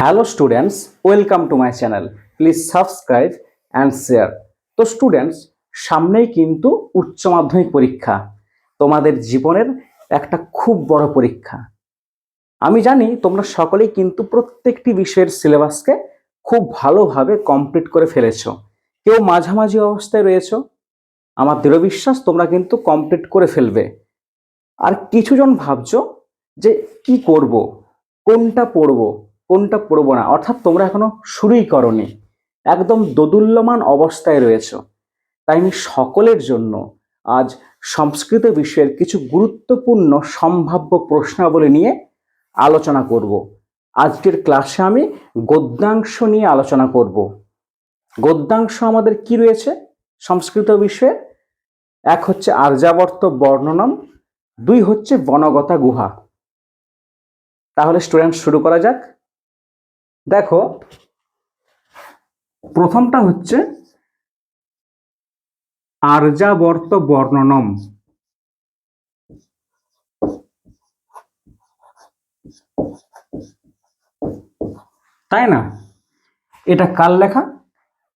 Hello students, welcome to my channel. Please subscribe and share. তো students, সামনেই কিন্তু উচ্চ মাধ্যমিক পরীক্ষা। তোমাদের জীবনের একটা খুব বড় পরীক্ষা। আমি জানি তোমরা সকলেই কিন্তু প্রত্যেকটি বিষয়ের সিলেবাসকে খুব ভালোভাবে কমপ্লিট করে ফেলেছো। কেউ মাঝামাঝি অবস্থায় রয়েছো? আমার দৃঢ় বিশ্বাস তোমরা কিন্তু কমপ্লিট করে ফেলবে। আর কিছুজন ভাবছ যে কি করব? কোনটা পড়ব? কোনটা পড়ব না? অর্থাৎ তোমরা এখনও শুরুই করনি। একদম দোদুল্যমান অবস্থায় রয়েছো। তাই আমি সকলের জন্য আজ সংস্কৃত বিষয়ের কিছু গুরুত্বপূর্ণ সম্ভাব্য প্রশ্নাবলী নিয়ে আলোচনা করব। আজকের ক্লাসে আমি গদ্যাংশ নিয়ে আলোচনা করব। গদ্যাংশ আমাদের কি রয়েছে সংস্কৃত বিষয়ে? এক হচ্ছে আর্যাবর্ত বর্ণনম, দুই হচ্ছে বনগতা গুহা। তাহলে স্টুডেন্ট শুরু করা যাক। দেখো, প্রথমটা হচ্ছে আর্যাবর্ত বর্ণনম। তাই না? এটা কার লেখা?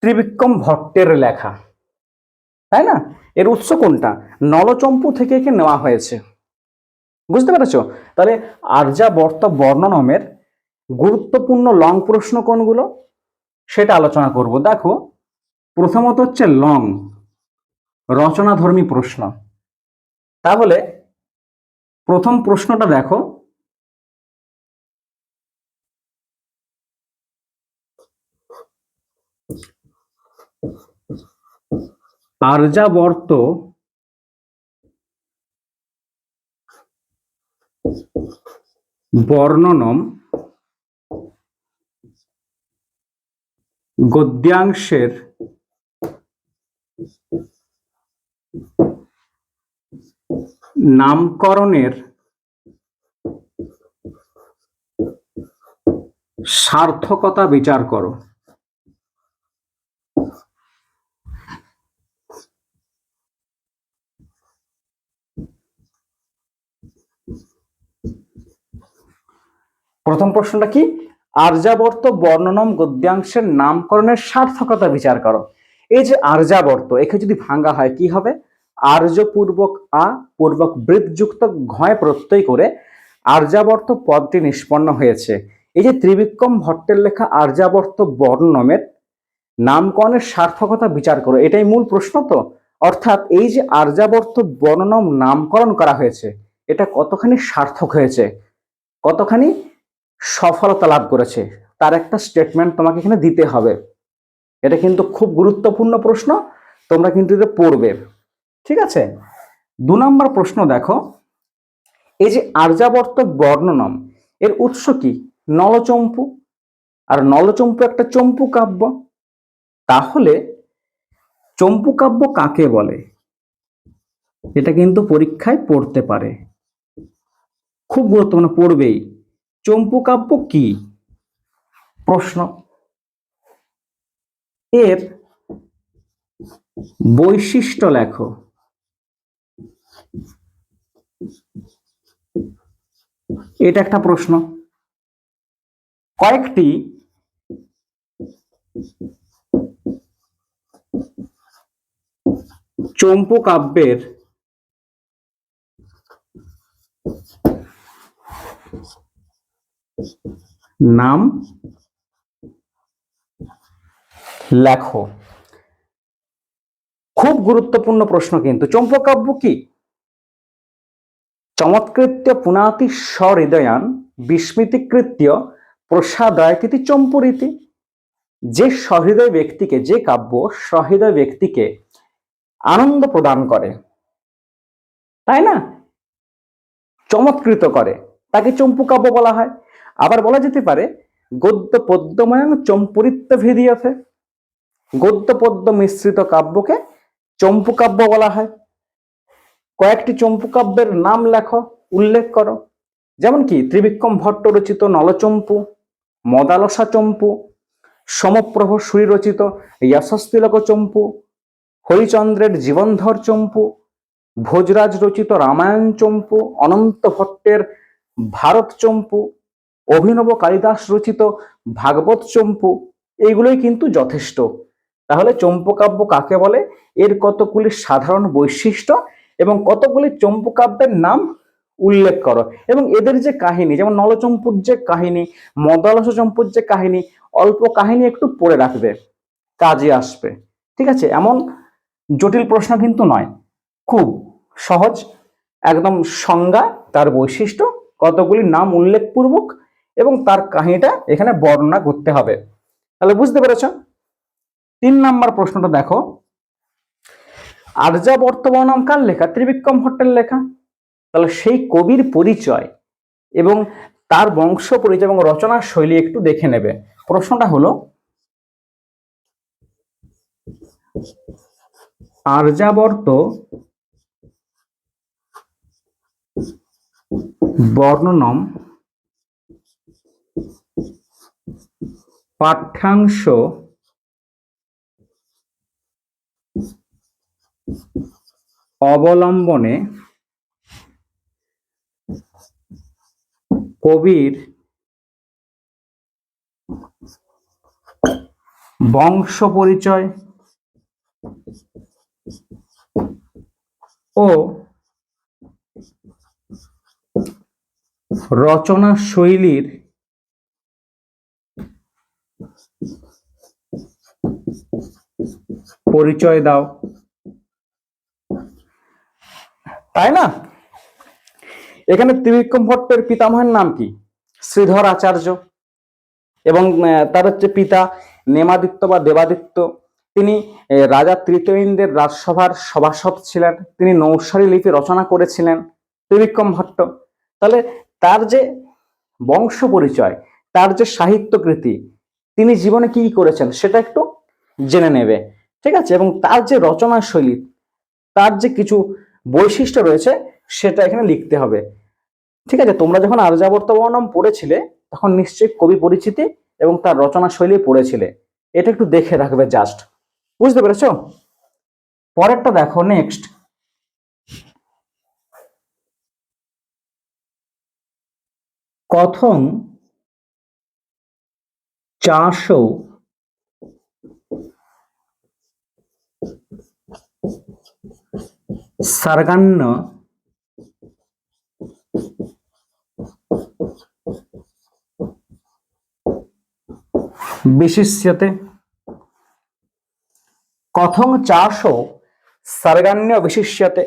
ত্রিবিক্রম ভট্টের লেখা। তাই না? এর উৎস কোনটা? নলচম্পু থেকে একে নেওয়া হয়েছে। বুঝতে পেরেছ? তাহলে আর্যাবর্ত বর্ণনমের গুরুত্বপূর্ণ লং প্রশ্ন কোনগুলো? সেটা আলোচনা করব। দেখো, প্রথমত হচ্ছে লং রচনাধর্মী প্রশ্ন। তাহলে, প্রথম প্রশ্নটা দেখো। আর্যাবর্ত বর্ণনম গদ্যাংশের নামকরণের সার্থকতা বিচার করো। প্রথম প্রশ্নটা কি? আর্যাবর্ত বর্ণনম গদ্যাংশের নামকরণের সার্থকতা বিচার করো। এই যে আর্যাবর্ত, একে যদি ভাঙ্গা হয়, কি হবে? আর্যপূর্বক আ, পূর্বক বৃত্তযুক্ত ঘয় প্রত্যয় করে আর্যাবর্ত পদটি নিষ্পন্ন হয়েছে। এই যে ত্রিবিক্রম ভট্টের লেখা আর্যাবর্ত বর্ণনমের নামকরণের সার্থকতা বিচার করো, এটাই মূল প্রশ্ন তো। অর্থাৎ এই যে আর্যাবর্ত বর্ণনম নামকরণ করা হয়েছে, এটা কতখানি সার্থক হয়েছে? কতখানি? সফলতা লাভ করেছে। তার একটা স্টেটমেন্ট তোমাকে এখানে দিতে হবে। এটা কিন্তু খুব গুরুত্বপূর্ণ প্রশ্ন, তোমরা কিন্তু এটা পড়বে। ঠিক আছে? দু নম্বর প্রশ্ন দেখো। এই যে আর্যাবর্ত বর্ণনম, এর উৎস কি? নলচম্পু। আর নলচম্পু একটা চম্পু কাব্য। তাহলে চম্পু কাব্য কাকে বলে? এটা কিন্তু পরীক্ষায় পড়তে পারে। খুব গুরুত্বপূর্ণ, পড়বেই। চম্পু কাব্য কি? প্রশ্ন। এর বৈশিষ্ট্য লেখো। এটা একটা প্রশ্ন। কয়েকটি চম্পু কাব্যের নাম লেখো। খুব গুরুত্বপূর্ণ প্রশ্ন কিন্তু। চম্পকাব্য কি? চমৎকৃত্য পুনাতি সহৃদয়ান বিস্মৃতিকৃত্য প্রসাদয়তিথি চম্পুরীতি। যে সহৃদয় ব্যক্তিকে, যে কাব্য সহৃদয় ব্যক্তিকে আনন্দ প্রদান করে, তাই না? চমৎকৃত করে। তাকে চম্পু কাব্য বলা হয়। আবার বলা যেতে পারে, গদ্য পদ্যময়ং চম্পুরিত্ব ভেদিয়থে গদ্য পদ্য মিশ্রিত কাব্যকে চম্পু কাব্য বলা হয়। কয়েকটি চম্পু কাব্যের নাম লেখো, উল্লেখ করো। যেমন কি, ত্রিবিক্রম ভট্ট রচিত নলচম্পু, মদালসা চম্পু, সমপ্রভ সুরী রচিত যশস্তিলক চম্পু, হরিচন্দ্রের জীবনধর চম্পু, ভোজরাজ রচিত রামায়ণ চম্পু, অনন্ত ভট্টের ভারত চম্পু অভিনব কালিদাস রচিত ভাগবত চম্পু, এইগুলোই কিন্তু যথেষ্ট। তাহলে চম্পকাব্য কাকে বলে? এর কতগুলি সাধারণ বৈশিষ্ট্য এবং কতগুলি চম্পকাব্যের নাম উল্লেখ করো? এবং এদের যে কাহিনী, যেমন নলচম্পুর যে কাহিনী, মদালস চম্পুর যে কাহিনী, অল্প কাহিনী একটু পড়ে রাখবে, কাজে আসবে। ঠিক আছে? এমন জটিল প্রশ্ন কিন্তু নয়। খুব সহজ, একদম সংজ্ঞা, তার বৈশিষ্ট্য, কতগুলি নাম উল্লেখপূর্বক এবং তার কাহিনীটা এখানে বর্ণনা করতে হবে। তাহলে বুঝতে পেরেছ? তিন নাম্বার প্রশ্নটা দেখো। আর্যাবর্ত বর্ণম কার লেখা? ত্রিবিক্রম ভট্টের লেখা। তাহলে সেই কবির পরিচয় এবং তার বংশ পরিচয় এবং রচনার শৈলী একটু দেখে নেবে। প্রশ্নটা হলো আর্যাবর্ত বর্ণনম পাঠ্যাংশ অবলম্বনে কবির বংশ পরিচয় ও রচনা শৈলীর পরিচয় দাও। তাই না? এখানে ত্রিবিক্রম ভট্টের পিতামহের নাম কি? শ্রীধর আচার্য। এবং তার হচ্ছে পিতা নেমাদিত্য বা দেবাদিত্য। তিনি রাজা তৃতীয়েন্দ্রের রাজসভার সভাসদ ছিলেন। তিনি নৌসারী লিপি রচনা করেছিলেন ত্রিবিক্রম ভট্ট তাহলে তার যে বংশ পরিচয়, তার যে সাহিত্যকৃতি তিনি জীবনে কি করেছেন সেটা একটু জেনে নেবে। ঠিক আছে? এবং তার যে রচনা শৈলী, তার যে কিছু বৈশিষ্ট্য রয়েছে, সেটা এখানে লিখতে হবে। ঠিক আছে? তোমরা যখন আর্যাবর্ত বর্ণম পড়েছিলে, তখন নিশ্চয়ই কবি পরিচিতি এবং তার রচনা শৈলী পড়েছিলে। এটা একটু দেখে রাখবে জাস্ট বুঝতে পেরেছ? পরেরটা দেখো নেক্সট কথং চাষও সর্গান্ন বিশিষ্যতে কথং চাষও সর্গান্য বিশিষ্যতে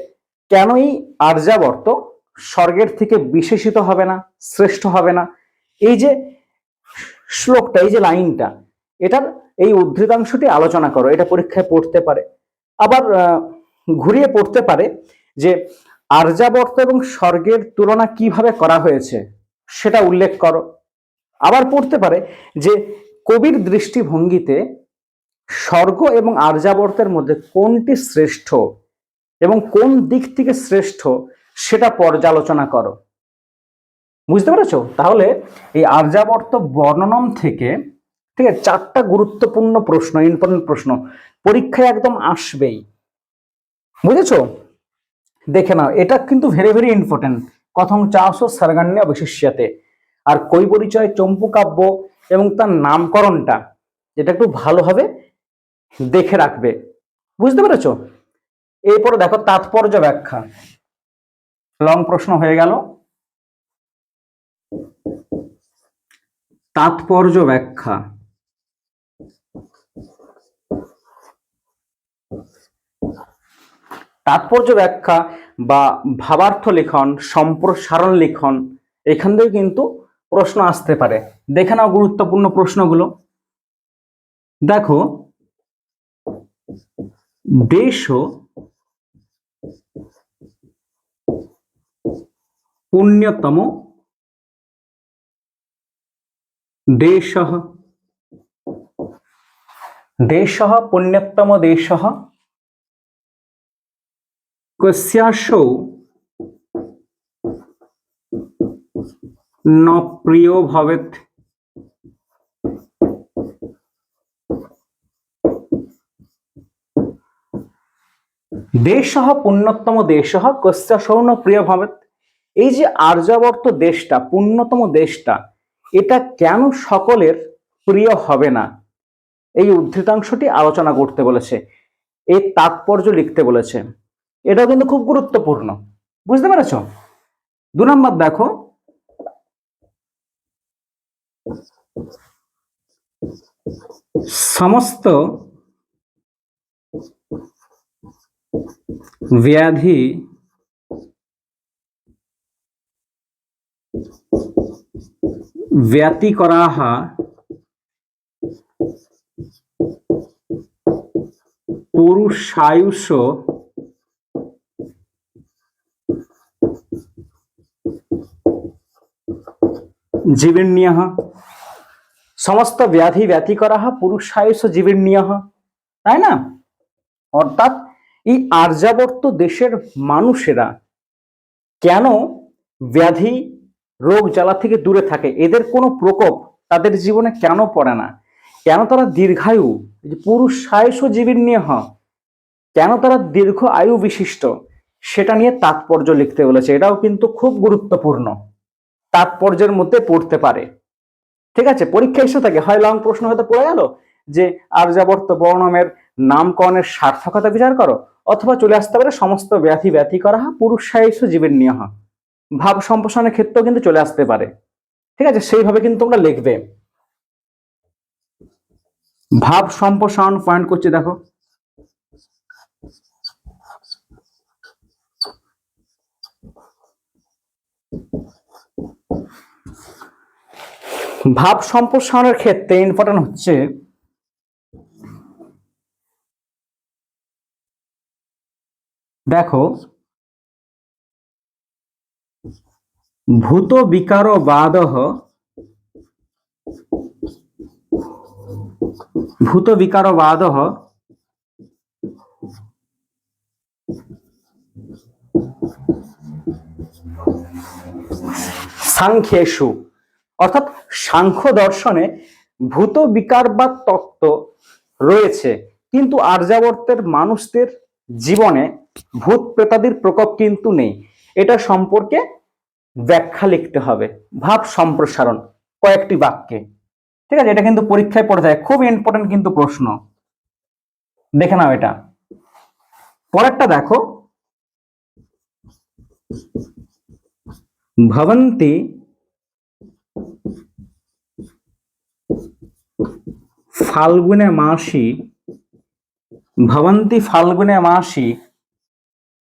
কেনই আর্যাবর্ত স্বর্গের থেকে বিশেষিত হবে না শ্রেষ্ঠ হবে না এই যে শ্লোকটা এই যে লাইনটা এটার এই উদ্ধৃতাংশটি আলোচনা করো এটা পরীক্ষায় পড়তে পারে আবার ঘুরিয়ে পড়তে পারে যে আর্যাবর্ত এবং স্বর্গের তুলনা কীভাবে করা হয়েছে সেটা উল্লেখ করো। আবার পড়তে পারে যে কবির দৃষ্টিভঙ্গিতে স্বর্গ এবং আর্যাবর্তের মধ্যে কোনটি শ্রেষ্ঠ এবং কোন দিক থেকে শ্রেষ্ঠ সেটা পর্যালোচনা করো। বুঝতে পেরেছ? তাহলে এই আর্যাবর্ত বর্ণনম থেকে ঠিক আছে, চারটা গুরুত্বপূর্ণ প্রশ্ন ইম্পর্টেন্ট প্রশ্ন, পরীক্ষায় একদম আসবেই। বুঝেছ? দেখে নাও, এটা কিন্তু ভেরি ভেরি ইম্পর্টেন্ট কথম ও সর্গান্য বিশিষ্যাতে আর কই পরিচয়? চম্পু কাব্য এবং তার নামকরণটা এটা একটু ভালোভাবে দেখে রাখবে। বুঝতে পেরেছ? এরপরে দেখো তাৎপর্য ব্যাখ্যা। লং প্রশ্ন হয়ে গেল। তাৎপর্য ব্যাখ্যা। তাৎপর্য ব্যাখ্যা বা ভাবার্থ লিখন, সম্প্রসারণ লিখন, এখান থেকে কিন্তু প্রশ্ন আসতে পারে। দেখে নাও গুরুত্বপূর্ণ প্রশ্নগুলো। দেখো দেশ পুণ্যতম দেশ দেশ পুণ্যতম দেশ কস্যাসৌ ন প্রিয় ভবেত দেশ পুণ্যতম দেশ কস্যাসৌ ন প্রিয় ভবেত এই যে আর্যাবর্ত দেশটা পুণ্যতম দেশটা, এটা কেন সকলের প্রিয় হবে না? এই উদ্ধৃতাংশটি আলোচনা করতে বলেছে। এই তাৎপর্য লিখতে বলেছে। এটাও কিন্তু খুব গুরুত্বপূর্ণ। বুঝতে পেরেছ? দু নম্বর দেখো। সমস্ত ব্যাধি ব্যতিকরাহ পুরুষায়ুষ জীবিণ্য সমস্ত ব্যাধি ব্যতিকরা পুরুষায়ুষ জীবিণ্য তাই না? অর্থাৎ এই আর্যাবর্ত দেশের মানুষেরা কেন ব্যাধি রোগ জ্বালা থেকে দূরে থাকে? এদের কোনো প্রকোপ তাদের জীবনে কেন পড়ে না? কেন তারা দীর্ঘায়ু? পুরুষ সায়স জীবীর নিয়ে হ কেন তারা দীর্ঘ আয়ু বিশিষ্ট? সেটা নিয়ে তাৎপর্য লিখতে বলেছে। এটাও কিন্তু খুব গুরুত্বপূর্ণ। তাৎপর্যের মধ্যে পড়তে পারে। ঠিক আছে? পরীক্ষা এসে থাকে। হয় লং প্রশ্ন হয়তো পড়ে গেল যে আর্যাবর্ত বর্ণমের নামকরণের সার্থকতা বিচার করো, অথবা চলে আসতে পারে সমস্ত ব্যাধি ব্যথি করা, পুরুষ সাহিত্য জীবের নিয়ে ভাব সম্প্রসারণের ক্ষেত্রেও কিন্তু চলে আসতে পারে। ঠিক আছে? সেইভাবে কিন্তু তোমরা লিখবে। ভাব সম্প্রসারণ পয়েন্ট করছি, দেখো। ভাব সম্প্রসারণের ক্ষেত্রে ইম্পর্টেন্ট হচ্ছে দেখো ভূত বিকার বাদ ভূত বিকার বাদ সাংখ্যেশু অর্থাৎ সাংখ্য দর্শনে ভূত বিকারবাদ তত্ত্ব রয়েছে, কিন্তু আর্যাবর্তের মানুষদের জীবনে ভূত প্রেতাদির প্রকোপ কিন্তু নেই। এটা সম্পর্কে ব্যাখ্যা লিখতে হবে। ভাব সম্প্রসারণ, কয়েকটি বাক্যে। ঠিক আছে? এটা কিন্তু পরীক্ষায় পড়ে যায়। খুব ইম্পর্টেন্ট কিন্তু প্রশ্ন। দেখে নাও এটা। পরেরটা দেখো। ভবন্তি ফাল্গুনে মাসি ভবন্তি ফাল্গুনে মাসি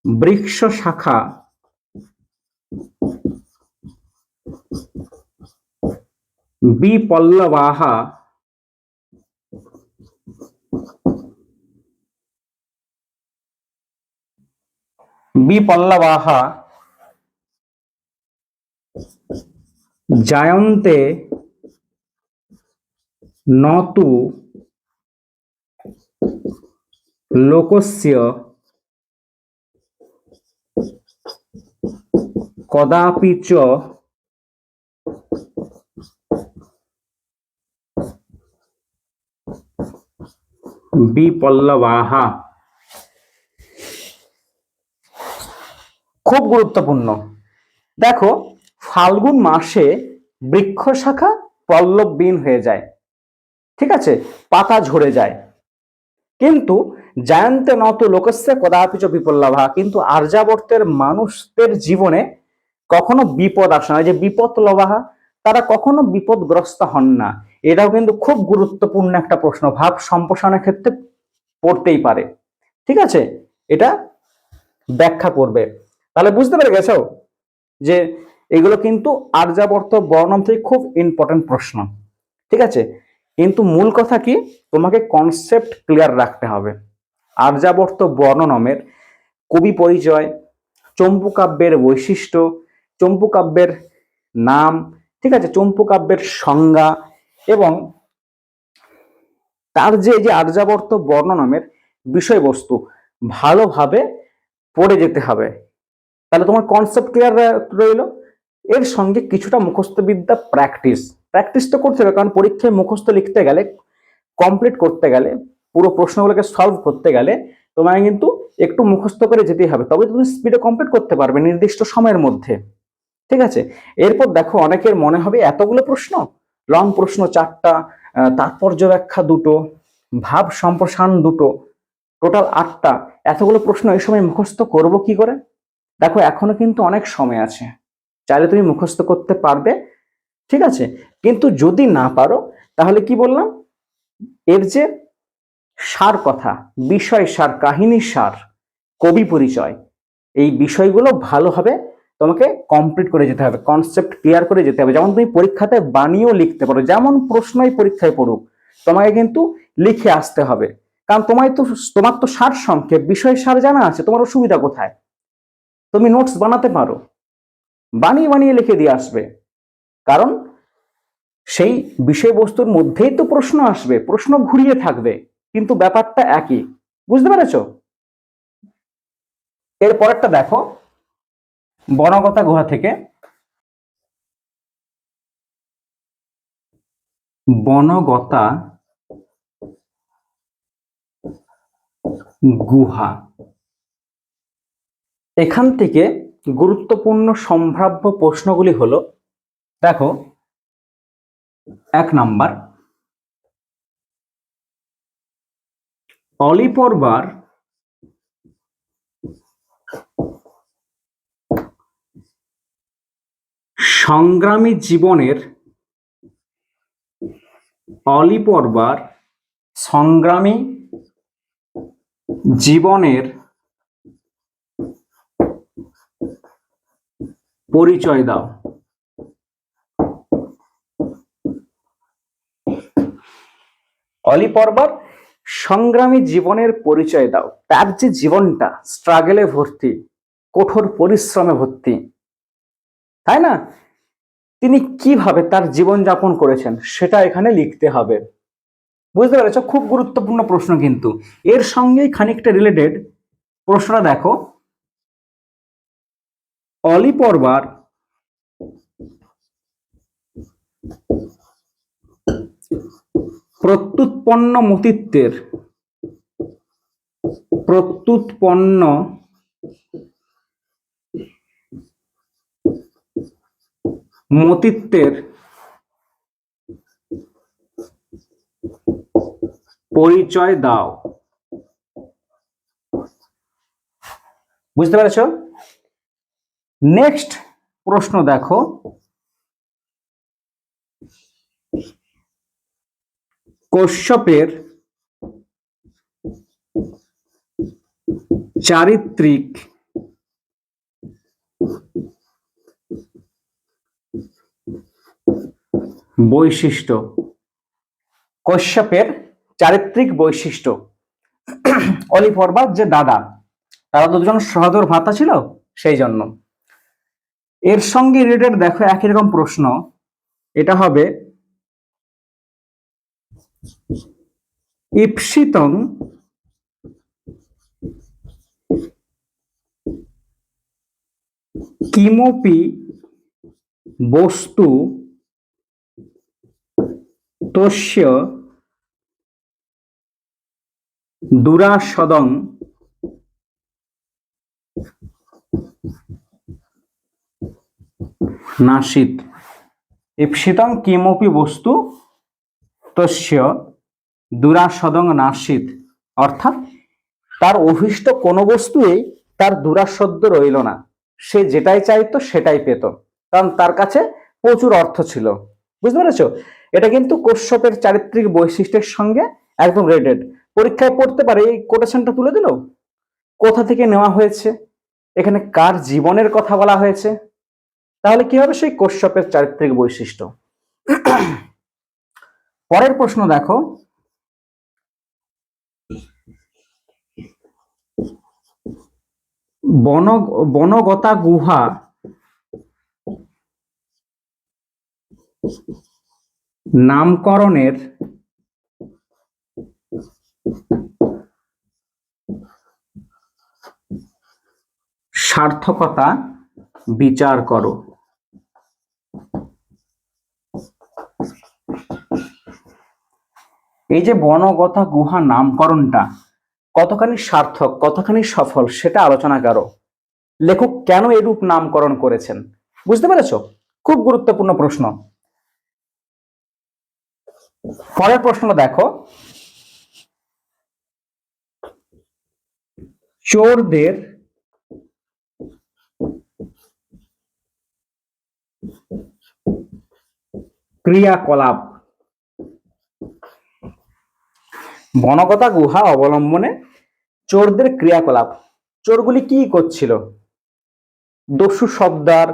বৃক্ষ শাখা। বিপল্লবাহ। বিপল্লবাহ। জায়ন্তে নতু লোকস্য কদাপি চ বিপল্লবাহা। খুব গুরুত্বপূর্ণ। দেখো, ফাল্গুন মাসে বৃক্ষ শাখা পল্লববিন হয়ে যায়। ঠিক আছে? পাতা ঝরে যায়। কিন্তু জায়ন্তে নত লোকস্য কদাপিচ বিপল্লাভা। কিন্তু আর্যাবর্তের মানুষদের জীবনে কখনো বিপদ আসে না। যে বিপদ লবাহা তারা কখনো বিপদগ্রস্ত হন না। এটাও কিন্তু খুব গুরুত্বপূর্ণ একটা প্রশ্ন। ভাব সম্প্রসারণের ক্ষেত্রে পড়তেই পারে। ঠিক আছে? এটা ব্যাখ্যা করবে। তাহলে বুঝতে পেরে গেছো যে এগুলো কিন্তু আর্যাবর্ত বর্ণম থেকে খুব ইম্পর্টেন্ট প্রশ্ন। ঠিক আছে? কিন্তু মূল কথা কি? তোমাকে কনসেপ্ট ক্লিয়ার রাখতে হবে। আর্যাবর্ত বর্ণনমের কবি পরিচয়, চম্পু কাব্যের বৈশিষ্ট্য, চম্পু কাব্যের নাম, ঠিক আছে? চম্পু কাব্যের সংজ্ঞা এবং তার যে যে আর্যাবর্ত বর্ণনমের বিষয়বস্তু ভালোভাবে পড়ে যেতে হবে। তাহলে তোমার কনসেপ্ট ক্লিয়ার রইল। এর সঙ্গে কিছুটা মুখস্থবিদ্যা প্র্যাকটিস প্র্যাকটিস তো করতে হবে, কারণ পরীক্ষায় মুখস্থ লিখতে গেলে কমপ্লিট করতে গেলে, পুরো প্রশ্নগুলোকে সলভ করতে গেলে তোমায় কিন্তু একটু মুখস্থ করে যেতেই হবে। তবে তুমি স্পিডে কমপ্লিট করতে পারবে নির্দিষ্ট সময়ের মধ্যে। ঠিক আছে? এরপর দেখো অনেকের মনে হবে, এতগুলো প্রশ্ন? লং প্রশ্ন চারটা তাৎপর্য ব্যাখ্যা দুটো, ভাব সম্প্রসারণ দুটো টোটাল আটটা, এতগুলো প্রশ্ন এই সময় মুখস্থ করব কি করে? দেখো, এখনও কিন্তু অনেক সময় আছে। চাইলে তুমি মুখস্থ করতে পারবে ঠিক আছে? কিন্তু যদি না পারো, তাহলে কি বললাম? এর যে সার কথা, বিষয় সার, কাহিনী সার, কবি পরিচয়, এই বিষয়গুলো ভালোভাবে তোমাকে কমপ্লিট করে যেতে হবে কনসেপ্ট ক্লিয়ার করে যেতে হবে। যেমন তুমি পরীক্ষাতে বানিয়েও লিখতে পারো, যেমন প্রশ্নই পরীক্ষায় পড়ুক, তোমাকে কিন্তু লিখে আসতে হবে। কারণ তোমায় তো, তোমার তো সার সংক্ষেপ, বিষয় সার জানা আছে, তোমার অসুবিধা কোথায়? তুমি নোটস বানাতে পারো। বানিয়ে বানিয়ে লিখে দিয়ে আসবে। কারণ সেই বিষয়বস্তুর মধ্যেই তো প্রশ্ন আসবে, প্রশ্ন ঘুরিয়ে থাকবে, কিন্তু ব্যাপারটা একই। বুঝতে পেরেছ? এর পরেরটা দেখো, বনগতা গুহা থেকে বনগতা গুহা। এখান থেকে গুরুত্বপূর্ণ সম্ভাব্য প্রশ্নগুলি হলো দেখো এক নাম্বার অলিপর্বার সংগ্রামী জীবনের অলিপর্বার সংগ্রামী জীবনের পরিচয় দাও। অলি পর্বার, সংগ্রামী জীবনের পরিচয় দাও। তার যে জীবনটা স্ট্রাগলে ভর্তি, কঠোর পরিশ্রমে ভর্তি, তাই না? তিনি কীভাবে তার জীবন যাপন করেছেন, সেটা এখানে লিখতে হবে। বুঝতে পেরেছ? খুব গুরুত্বপূর্ণ প্রশ্ন কিন্তু। এর সঙ্গেই খানিকটা রিলেটেড প্রশ্নটা দেখো। অলি পর্বার প্রত্যুৎপন্ন মতিত্বের প্রত্যুৎপন্ন মতিত্বের পরিচয় দাও। বুঝতে পেরেছ? নেক্সট প্রশ্ন দেখো। কশ্যপের চারিত্রিক বৈশিষ্ট্য। কশ্যপের চারিত্রিক বৈশিষ্ট্য। অলিফরবাদ যে দাদা, তারা দুজন সহদর ভাতা ছিল সেই জন্য এর সঙ্গে রিলেটেড দেখো একই রকম প্রশ্ন। এটা হবে ইপসিতং কিমপি বস্তু তস্য দুরাসদং নাসিত। ইপসিতং কিমপি বস্তু তস্য দুরাসদং নাসিত, অর্থাৎ তার অভিষ্ট কোনো বস্তুই তার দুরাসদ্য রইল না। সে যেটাই চাইতো সেটাই পেত, কারণ তার কাছে প্রচুর অর্থ ছিল। বুঝতে পেরেছ? এটা কিন্তু কশ্যপের চারিত্রিক বৈশিষ্ট্যের সঙ্গে একদম রেডেড পরীক্ষায় পড়তে পারে, এই কোটেশনটা তুলে দিল? কোথা থেকে নেওয়া হয়েছে? এখানে কার জীবনের কথা বলা হয়েছে? তাহলে কি হবে সেই কশ্যপের চারিত্রিক বৈশিষ্ট্য? পরের প্রশ্ন দেখো। বন বনগতা গুহা নামকরণের সার্থকতা বিচার করো। এই যে বনগতা গুহা নামকরণটা, কতখানি সার্থক, কতখানি সফল, সেটা আলোচনা করো লেখক কেন এরূপ নামকরণ করেছেন? বুঝতে পেরেছ? খুব গুরুত্বপূর্ণ প্রশ্ন। পরের প্রশ্নটা দেখো। চোরদের ক্রিয়াকলাপ বনকতা গুহা অবলম্বনে চোরদের ক্রিয়াকলাপ। চোরগুলি কি করছিল? দস্যু শব্দার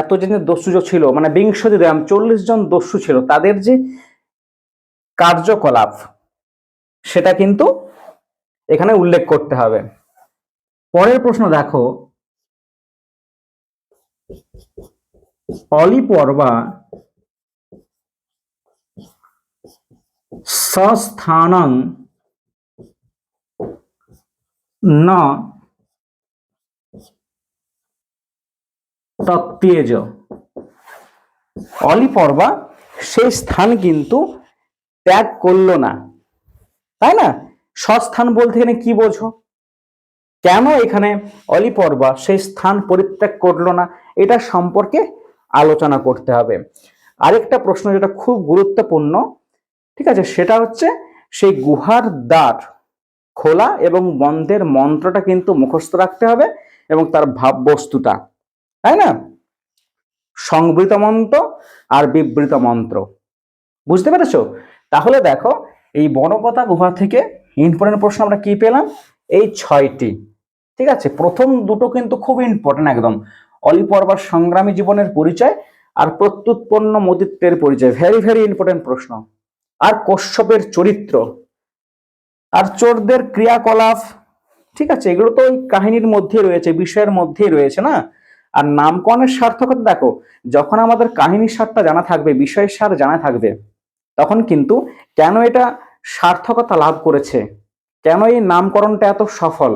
এত জনের দস্যু যে ছিল মানে বিংশতি রাম চল্লিশ জন দস্যু ছিল, তাদের যে কার্যকলাপ, সেটা কিন্তু এখানে উল্লেখ করতে হবে। পরের প্রশ্ন দেখো। অলিপর্বা সস্থানং ন। তত্তেজ অলিপর্বা সেই স্থান কিন্তু ত্যাগ করল না। তাই না? সস্থান বলতে এখানে কি বোঝো? কেন এখানে অলিপর্বা সেই স্থান পরিত্যাগ করল না? এটা সম্পর্কে আলোচনা করতে হবে। আরেকটা প্রশ্ন যেটা খুব গুরুত্বপূর্ণ, ঠিক আছে? সেটা হচ্ছে, সেই গুহার দ্বার খোলা এবং বন্ধের মন্ত্রটা কিন্তু মুখস্থ রাখতে হবে এবং তার ভাব বস্তুটা তাই না? সংবৃত মন্ত্র আর বিবৃত মন্ত্র। বুঝতে পেরেছ? তাহলে দেখো, এই বনকথা গুহা থেকে ইম্পর্টেন্ট প্রশ্ন আমরা কি পেলাম? এই ছয়টি, ঠিক আছে? প্রথম দুটো কিন্তু খুব ইম্পর্টেন্ট একদম। অলিপর্বার সংগ্রামী জীবনের পরিচয় আর প্রত্যুৎপন্ন মদিত্বের পরিচয় ভেরি ভেরি ইম্পর্টেন্ট প্রশ্ন। আর কশ্যপের চরিত্র আর চোরদের ক্রিয়াকলাপ, ঠিক আছে, এগুলো তো ওই কাহিনীর মধ্যে রয়েছে, বিষয়ের মধ্যেই রয়েছে না? আর নামকরণের সার্থকতা দেখো, যখন আমাদের কাহিনীর সারটা জানা থাকবে, বিষয়ের সার জানা থাকবে, তখন কিন্তু কেন এটা সার্থকতা লাভ করেছে? কেন এই নামকরণটা এত সফল?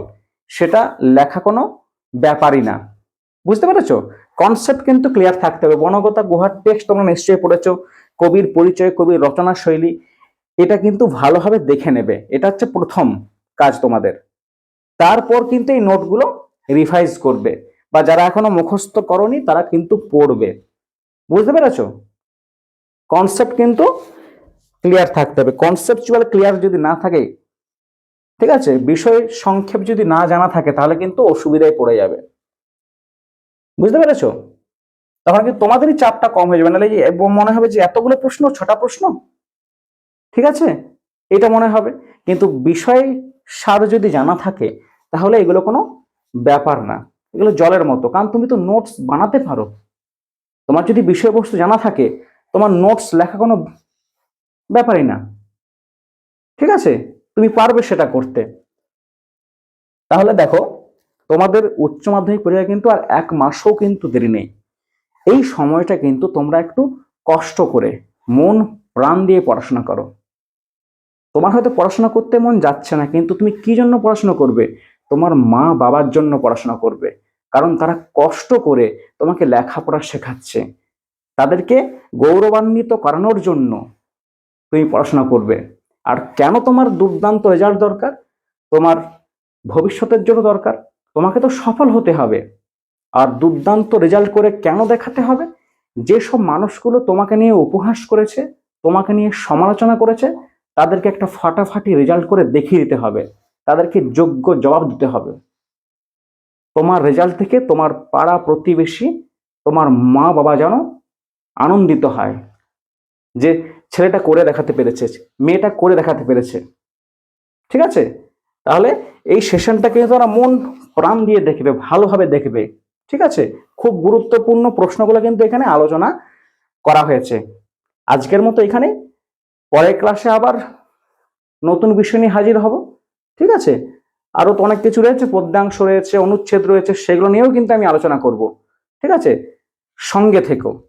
সেটা লেখা কোনো ব্যাপারই না। বুঝতে পেরেছ? কনসেপ্ট কিন্তু ক্লিয়ার থাকতে হবে। বনগতা গুহার টেক্সট তোমরা নিশ্চয়ই পড়েছ। কবির পরিচয়, কবির রচনা শৈলী এটা কিন্তু ভালোভাবে দেখে নেবে। এটা হচ্ছে প্রথম কাজ তোমাদের। তারপর কিন্তু এই নোটগুলো রিভাইজ করবে বা যারা এখনও মুখস্থ করনি তারা কিন্তু পড়বে। বুঝতে পেরেছ? কনসেপ্ট কিন্তু ক্লিয়ার থাকতে হবে। কনসেপচুয়াল ক্লিয়ার যদি না থাকে, ঠিক আছে? বিষয় সংক্ষেপ যদি না জানা থাকে তাহলে কিন্তু অসুবিধায় পড়ে যাবে। বুঝতে পেরেছ? তখন কিন্তু তোমাদেরই চাপটা কম হয়ে যাবে। নাহলে মনে হবে যে এতগুলো প্রশ্ন, ছটা প্রশ্ন? ঠিক আছে? এটা মনে হবে। কিন্তু বিষয় সার যদি জানা থাকে, তাহলে এগুলো কোনো ব্যাপার না। এগুলো জলের মতো। কারণ তুমি তো নোটস বানাতে পারো। তোমার যদি বিষয়বস্তু জানা থাকে, তোমার নোটস লেখা কোনো ব্যাপারই না। ঠিক আছে? তুমি পারবে সেটা করতে। তাহলে দেখো, তোমাদের উচ্চ মাধ্যমিক পরীক্ষা কিন্তু আর এক মাসও কিন্তু দেরি নেই। এই সময়টা কিন্তু তোমরা একটু কষ্ট করে মন প্রাণ দিয়ে পড়াশোনা করো। তোমার হয়তো পড়াশোনা করতে মন যাচ্ছে না, কিন্তু তুমি কি জন্য পড়াশোনা করবে? তোমার মা বাবার জন্য পড়াশোনা করবে। কারণ তারা কষ্ট করে তোমাকে লেখাপড়া শেখাচ্ছে। তাদেরকে গৌরবান্বিত করানোর জন্য তুমি পড়াশোনা করবে। আর কেন তোমার দুর্দান্ত রেজাল্ট দরকার? তোমার ভবিষ্যতের জন্য দরকার। তোমাকে তো সফল হতে হবে। আর দুর্দান্ত রেজাল্ট করে কেন দেখাতে হবে? যেসব মানুষগুলো তোমাকে নিয়ে উপহাস করেছে, তোমাকে নিয়ে সমালোচনা করেছে তাদেরকে একটা ফাটাফাটি রেজাল্ট করে দেখিয়ে দিতে হবে। তাদেরকে যোগ্য জবাব দিতে হবে। তোমার রেজাল্ট থেকে তোমার পাড়া প্রতিবেশী, তোমার মা বাবা যেন আনন্দিত হয় যে ছেলেটা করে দেখাতে পেরেছে, মেয়েটা করে দেখাতে পেরেছে। ঠিক আছে? তাহলে এই সেশনটা কিন্তু তারা মন প্রাণ দিয়ে দেখবে, ভালোভাবে দেখবে। ঠিক আছে? খুব গুরুত্বপূর্ণ প্রশ্নগুলো কিন্তু এখানে আলোচনা করা হয়েছে। আজকের মতো এখানে পরের ক্লাসে আবার নতুন বিষয় নিয়ে হাজির হব, ঠিক আছে? আরও তো অনেক কিছু রয়েছে, পদ্যাংশ রয়েছে, অনুচ্ছেদ রয়েছে, সেগুলো নিয়েও কিন্তু আমি আলোচনা করব, ঠিক আছে? সঙ্গে থেকো।